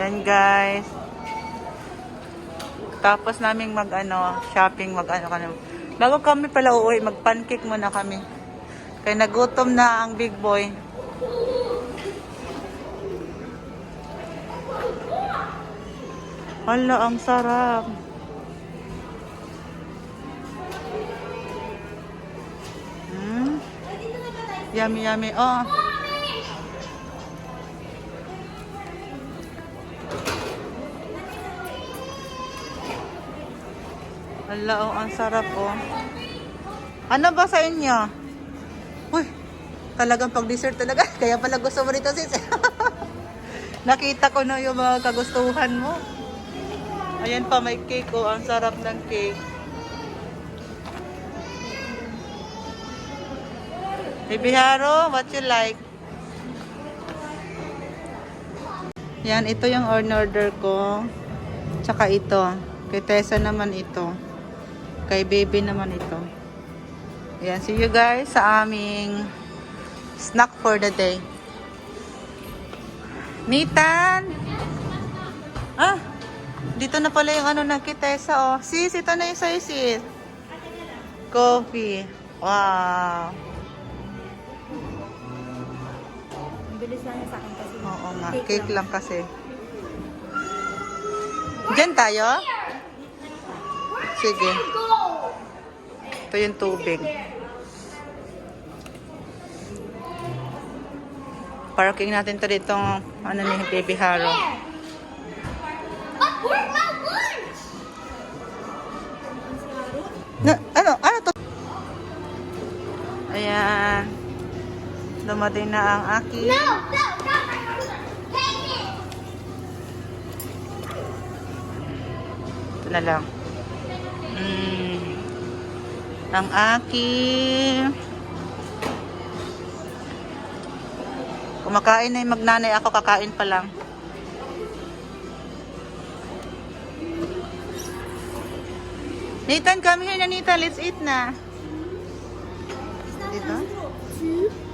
Yan guys. Tapos naming mag ano, shopping, mag ano kami. Bago kami pala uuwi, mag pancake muna kami. Kaya nagutom na ang big boy. Hala, ang sarap. Hmm? Yummy, yummy. Oh. Hala, oh, ang sarap, oh. Ano ba sa inyo? Uy, talagang pag-dessert talaga. Kaya pala gusto mo rito, sis. Nakita ko na yung mga kagustuhan mo. Ayan pa, may cake, oh. Ang sarap ng cake. Baby Haro, what you like? Yan, ito yung order ko. Tsaka ito. Kay Tessa naman ito. Kay baby naman ito. Yan, see you guys sa aming snack for the day. Nitan! Ah, dito na pala yung ano ng kay Tessa, oh. Sis, ito na yung sa'yo, sis. Coffee. Wow. Ang bilis lang sa akin kasi. Oo nga, Cake cake lang kasi. Diyan tayo? Sige. Ito yung tubig. Parking natin to dito, ano ni Baby Haro. Na, ano? Ano to? Ayan. Dumating na ang aking No, no, no. Take it. Ito na lang. Mm, ang aking kumakain na yung magnanay ako, kakain pa lang. Nathan, come here na Nathan. Let's eat na.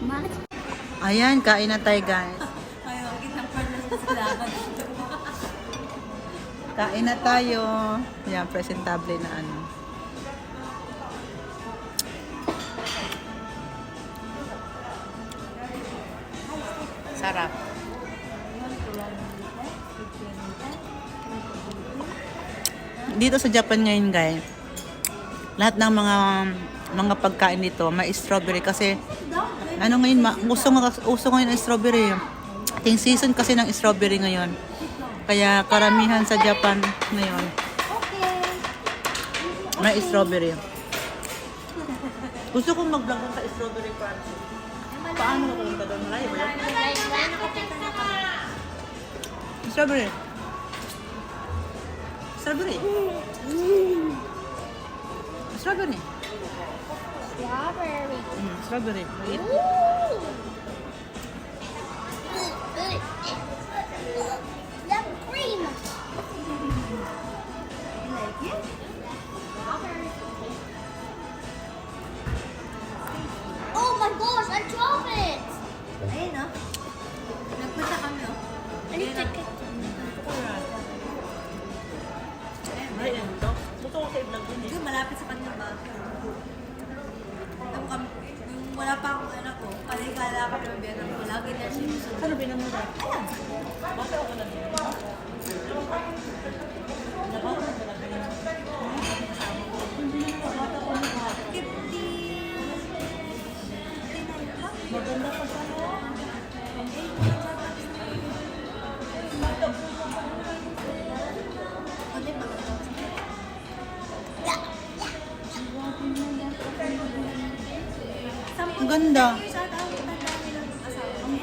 Much. Ayan, kain na tayo guys. Kain na tayo. Yan, presentable na ano. Sarap. Dito sa Japan ngayon, guys, lahat ng mga mga pagkain dito, may strawberry kasi ano ngayon, ma- uso, uso ngayon ang strawberry. Ting season kasi ng strawberry ngayon. Kaya karamihan sa Japan ngayon, may strawberry. Gusto kong mag-vlog sa strawberry farm. Paano ko punta doon? Malayo ba yun? Strawberry. Strawberry. Strawberry. Strawberry. Mm, strawberry. Wait. The na binamura? Bakit ako na Maganda pa sa Ang ganda.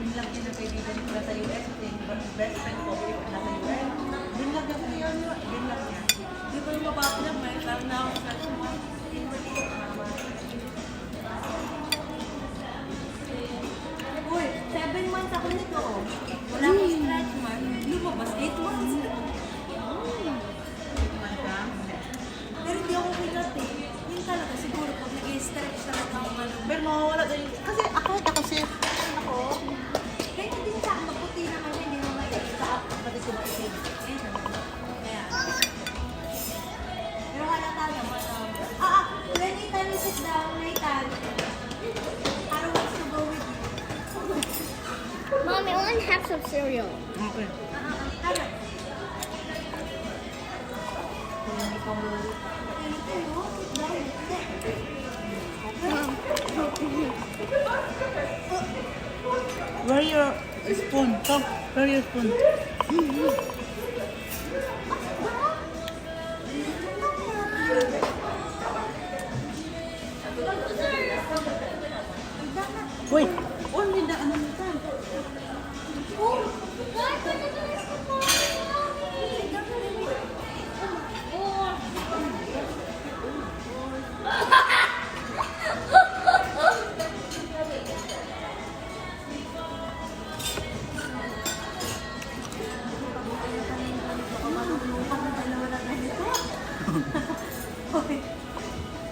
Yun lang din na kaibigan ko nasa US, yung best friend ko, nasa US. Yun lang yung kaya nyo, yun lang niya. Di ba yung mababa lang, may lang na ako sa mo. Uy, seven months ako nito. Wala akong scratch man. Lumabas, eight months. Have some cereal. Okay. Ah, ah, ah, Haro. Ayun, ikaw mo. Ayun, tayo, sit down. Where your spoon? Come, where your spoon? Wait. Oh, hindi na ano nito. Oh,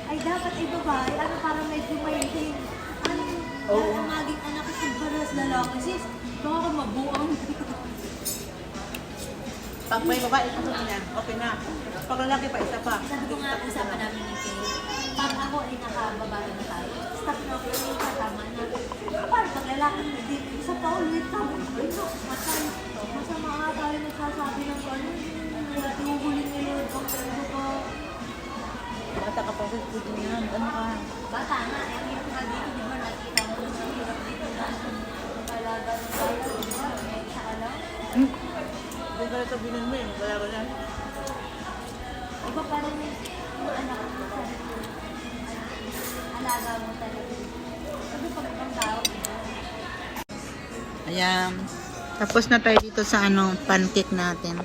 Ay, dapat ay babae. Ano, parang medyo maintain. Ano, Oo. oh. maging anak ko sa balas lalaki. Sis, baka ako mabuang. Pag may babae, pasok na. Okay na. Pag lalaki pa, isa pa. Sabi ko nga, usapan namin ni Kay. Pag ako ay nakababae na tayo, stop na ako yung katama na. Parang pag lalaki na din, isa pa ulit. Sabi ko, no, matay. Masama nga tayo nagsasabi ng ano, tinuguling ni Lord ang ano ko. Bata ka pa sa spoon yan. Ano ka? Bata nga, eh, hirap nga dito, di ba? Nakita mo na sa hirap dito na talaga ng tayo, di ba? May isa ka lang. Hmm? Ka na sabihin mo eh. Wala ka na. Iba pa rin yung anak mo sa alaga mo talaga. Sabi pag ibang tao? Ayan. Tapos na tayo dito sa ano, pancake natin.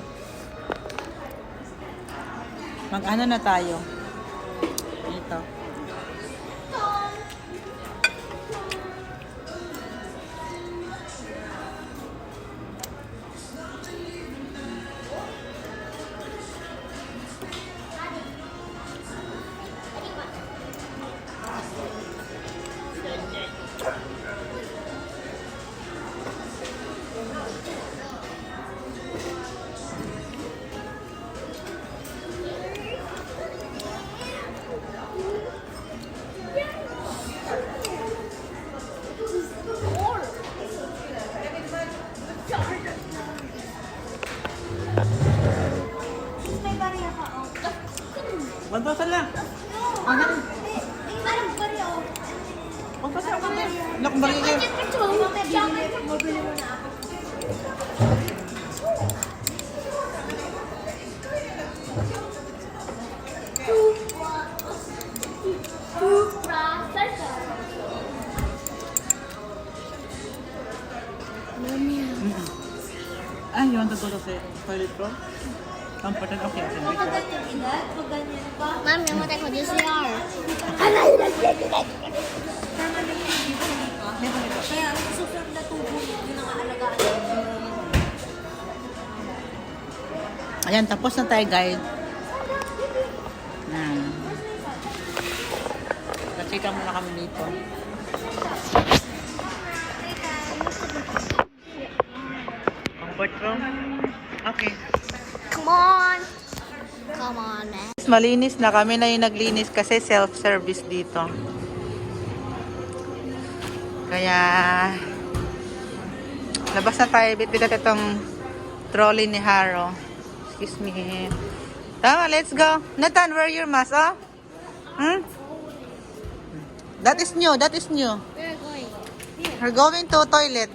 Mag-ano na tayo? Dito. May bariya ka, oh. Magbasa lang. No! Nak, two. Mabili, mo na ako. Ah, you want to go to the toilet room? Comforted? Okay, okay. Pag ganyan edad, pag ganyan pa, want to go to CR. tama na yung dito ka. Kaya ang susunod na tubo yun ang aalagaan mo. Ayan, tapos na tayo, guys. Yan. Kachika muna kami dito. Comfort room? Okay. Come on. Come on, man. Malinis na kami na yung naglinis kasi self-service dito. Kaya labas na tayo bit bit itong trolley ni Haro. Excuse me. Tama, let's go. Nathan, wear your mask, oh. Hmm? That is new. That is new. We're going. We're going to toilet.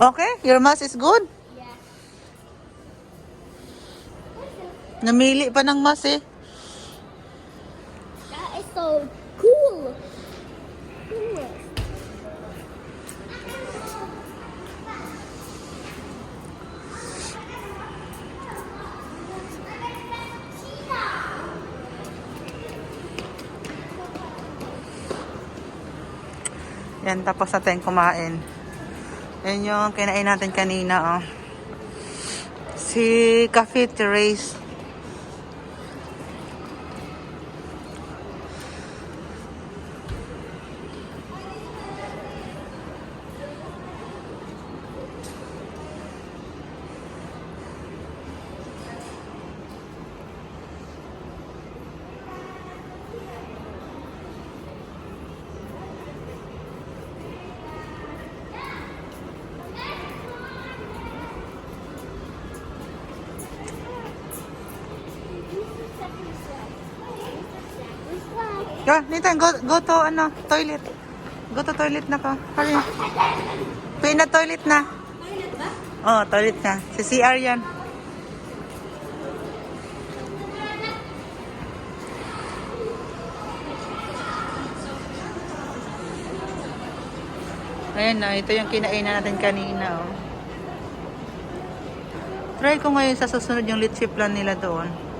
Okay, your mask is good. Yeah. Namili pa ng mask eh so cool. Yan, tapos na tayong kumain. Yan yung kinain natin kanina, oh. Si Cafe Terrace Go, Nathan, go, go to, ano, toilet. Go to toilet na ka. Hurry. Pay na toilet na. Toilet ba? Oh, toilet na. Si CR yan. Ayan na, ito yung kinainan natin kanina. Oh. Try ko ngayon sa susunod yung litchi plan nila doon.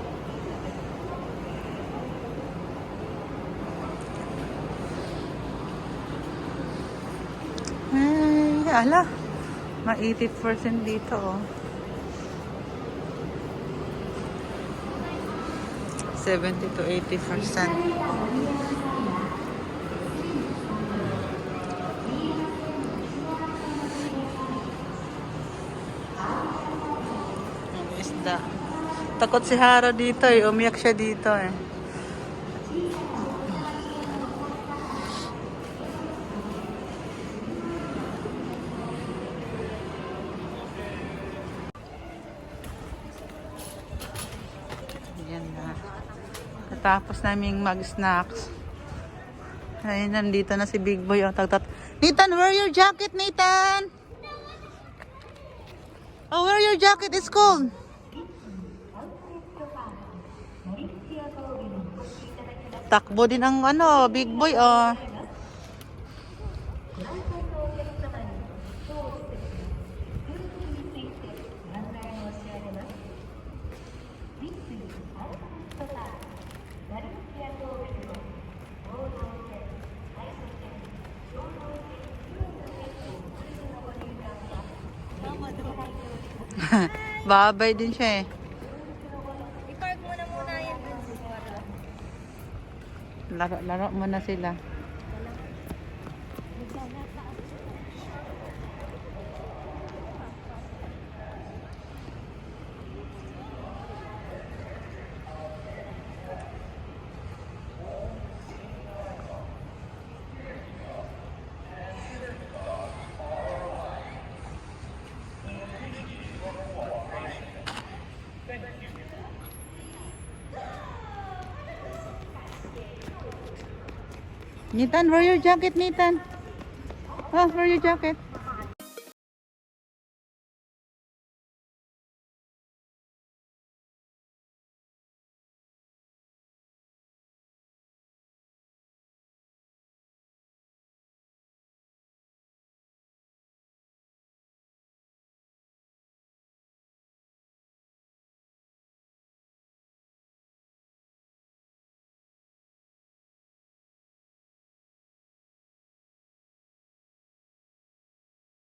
Ala. Ma 80% dito, oh. 70 to 80%. Ang isda. Takot si Hara dito eh. Umiyak siya dito eh. Katapos naming mag-snacks. Ay, nandito na si Big Boy. Oh, tagtat. Nathan, wear your jacket, Nathan! Oh, wear your jacket. It's cold. Takbo din ang ano, Big Boy, oh. Babay din siya eh. I-park mo na muna yan Laro, laro muna sila. Nathan, wear your jacket, Nathan. Oh, wear your jacket.